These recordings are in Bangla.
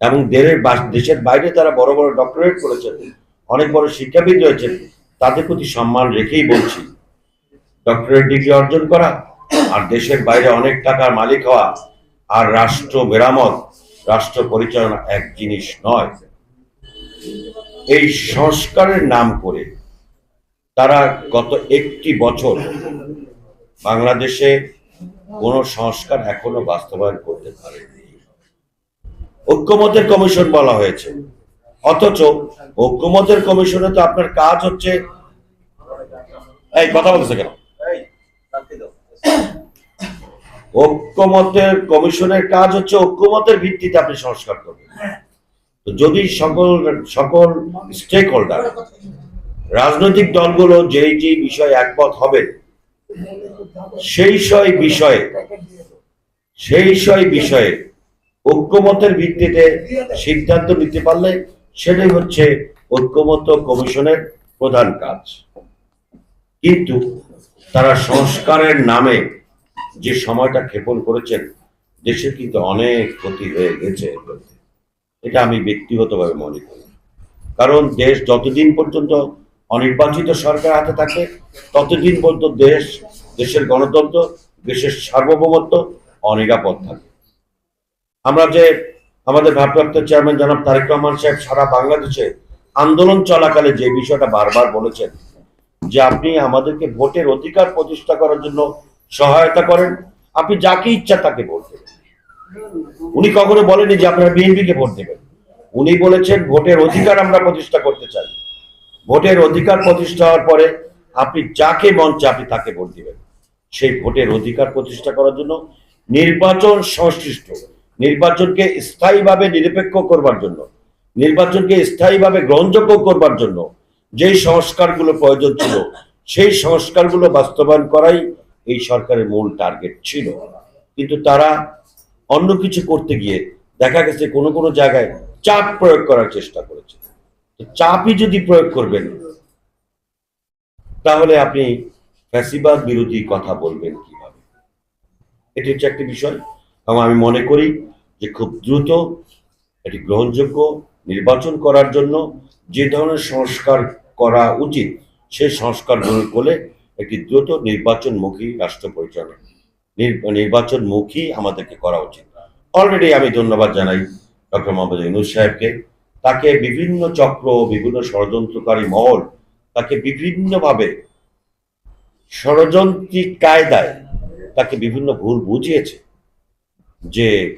এবং দেশের বাইরে তারা বড় বড় ডক্টরেট করেছেন, অনেক বড় শিক্ষাবিদ রয়েছেন, তাদের প্রতি সম্মান রেখেই বলছি ডক্টরেট ডিগ্রি অর্জন করা আর দেশের বাইরে অনেক টাকার মালিক হওয়া আর রাষ্ট্র মেরামত, রাষ্ট্র পরিচালনা এক জিনিস নয়। এই সংস্কারের নাম করে তারা গত একটি বছর বাংলাদেশে কোনো সংস্কার এখনও বাস্তবায়ন করতে পারেনি। ঐক্যমতের কমিশন বলা হয়েছে। অথচ ঐক্যমতের কমিশনে তো আপনার কাজ হচ্ছে এই কথা বলতেছে কেন? ঐক্যমতের কমিশনের কাজ হচ্ছে ঐক্যমতের ভিত্তিতে আপনি সংস্কার করবেন। তো যদি সকল সকল স্টেক হোল্ডার রাজনৈতিক দলগুলো যেই যেই বিষয়ে একমত হবে সেই সব বিষয়ে সেই সব বিষয়ে ঐক্যমতের ভিত্তিতে সিদ্ধান্ত নিতে পারলে সেটাই হচ্ছে ঐক্যমত কমিশনের প্রধান কাজ। কিন্তু তারা সংস্কারের নামে যে সময়টা ক্ষেপণ করেছেন দেশের কিন্তু অনেক ক্ষতি হয়ে গেছে এটা আমি ব্যক্তিগতভাবে মনে করি। কারণ দেশ যতদিন পর্যন্ত অনির্বাচিত সরকার হাতে থাকে, ততদিন পর্যন্ত দেশ, দেশের গণতন্ত্র, দেশের সার্বভৌমত্ব অনিরাপদ থাকে আমরা যে আমাদের ভারপ্রাপ্ত চেয়ারম্যান জনাব তারেক রহমান সাহেব সারা বাংলাদেশে আন্দোলন চলাকালে যে বিষয়টা বারবার বলেছেন, যে আপনি আমাদেরকে ভোটের অধিকার প্রতিষ্ঠা করার জন্য সহায়তা করেন, আপনি যাকে ইচ্ছা তাকে ভোট দেবেন। উনি কখনো বলেনি যে আপনারা বিএনপি কে ভোট দেবেন। উনি বলেছেন ভোটের অধিকার আমরা প্রতিষ্ঠা করতে চাই। ভোটের অধিকার প্রতিষ্ঠা হওয়ার পরে আপনি যাকে মঞ্চে আপনি তাকে ভোট দিবেন। সেই ভোটের অধিকার প্রতিষ্ঠা করার জন্য নির্বাচন সংশ্লিষ্ট। নির্বাচনকে স্থায়ীভাবে নিরপেক্ষ করবার জন্য, নির্বাচনকে স্থায়ীভাবে গ্রহণযোগ্য করবার জন্য যেই সংস্কারগুলো প্রয়োজন ছিল, সেই সংস্কারগুলো বাস্তবায়ন করাই এই সরকারের মূল টার্গেট ছিল। কিন্তু তারা অন্য কিছু করতে গিয়ে দেখা গেছে কোনো কোনো জায়গায় চাপ প্রয়োগ করার চেষ্টা করেছে। চাপই যদি প্রয়োগ করবেন, তাহলে আপনি ফ্যাসিবাদ বিরোধী কথা বলবেন কীভাবে? এটি হচ্ছে একটি বিষয়। এবং আমি মনে করি যে খুব দ্রুত এটি গ্রহণযোগ্য নির্বাচন করার জন্য যে ধরনের সংস্কার করা উচিত সেই সংস্কারগুলো করলে একটি দ্রুত নির্বাচনমুখী রাষ্ট্র পরিচালনা নির- নির্বাচনমুখী আমাদেরকে করা উচিত। অলরেডি আমি ধন্যবাদ জানাই ডক্টর মোহাম্মদ ইউনুস সাহেবকে। তাকে বিভিন্ন চক্র, বিভিন্ন ষড়যন্ত্রকারী মহল তাকে বিভিন্নভাবে ষড়যন্ত্রিক কায়দায় তাকে বিভিন্ন ভুল বুঝিয়েছে। যে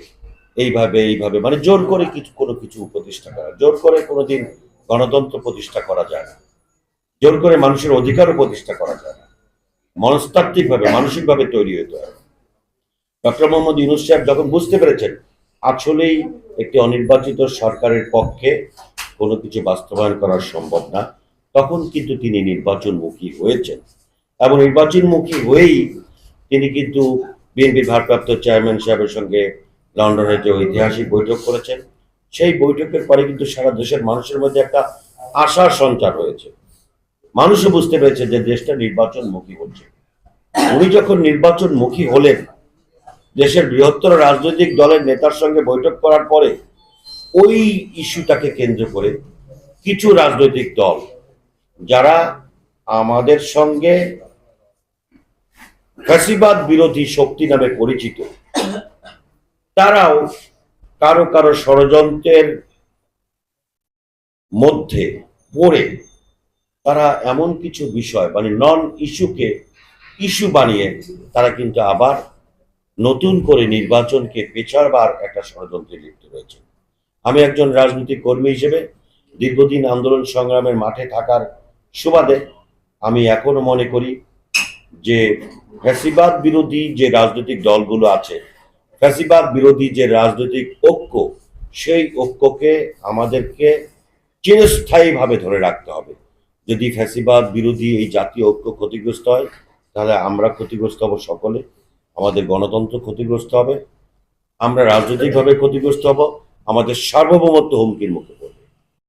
এইভাবে এইভাবে মানে জোর করে কিছু, কোনো কিছু প্রতিষ্ঠা করা। জোর করে কোনোদিন গণতন্ত্র প্রতিষ্ঠা করা যায় না। জোর করে মানুষের অধিকারও প্রতিষ্ঠা করা যায় না। মনস্তাত্ত্বিকভাবে, মানসিকভাবে তৈরি হতে হয়। ডক্টর মোহাম্মদ ইউনুস সাহেব যখন বুঝতে পেরেছেন, আসলেই একটি অনির্বাচিত সরকারের পক্ষে কোনো কিছু বাস্তবায়ন করা সম্ভব না, তখন কিন্তু তিনি নির্বাচনমুখী হয়েছেন। এবং নির্বাচনমুখী হয়েই তিনি কিন্তু বিএনপির ভারপ্রাপ্ত চেয়ারম্যান সাহেবের সঙ্গে লন্ডনে যে ঐতিহাসিক বৈঠক করেছেন, সেই বৈঠকের পরে কিন্তু সারা দেশের মানুষের মধ্যে একটা আশার সঞ্চার হয়েছে। মানুষও বুঝতে পেরেছে যে দেশটা নির্বাচনমুখী হচ্ছে। উনি যখন নির্বাচনমুখী হলেন, দেশের বৃহত্তর রাজনৈতিক দলের নেতার সঙ্গে বৈঠক করার পরে ওই ইস্যুটাকে কেন্দ্র করে কিছু রাজনৈতিক দল, যারা আমাদের সঙ্গে ফ্যাসিবাদ বিরোধী শক্তি নামে পরিচিত। তারাও কারও কারও ষড়যন্ত্রের মধ্যে পড়ে। তারা এমন কিছু বিষয় মানে নন ইস্যুকে ইস্যু বানিয়ে তারা কিন্তু আবার নতুন করে নির্বাচনকে পেছাবার একটা ষড়যন্ত্রে লিপ্ত রয়েছে। আমি একজন রাজনৈতিক কর্মী হিসেবে দীর্ঘদিন আন্দোলন সংগ্রামের মাঠে থাকার সুবাদে আমি এখনও মনে করি যে ফ্যাসিবাদ বিরোধী যে রাজনৈতিক দলগুলো আছে, ফ্যাসিবাদ বিরোধী যে রাজনৈতিক ঐক্য, সেই ঐক্যকে আমাদেরকে চিরস্থায়ীভাবে ধরে রাখতে হবে। যদি ফ্যাসিবাদ বিরোধী এই জাতীয় ঐক্য ক্ষতিগ্রস্ত হয়, তাহলে আমরা ক্ষতিগ্রস্ত হব সকলে, আমাদের গণতন্ত্র ক্ষতিগ্রস্ত হবে, আমরা রাজনৈতিকভাবে ক্ষতিগ্রস্ত হব, আমাদের সার্বভৌমত্ব হুমকির মুখে।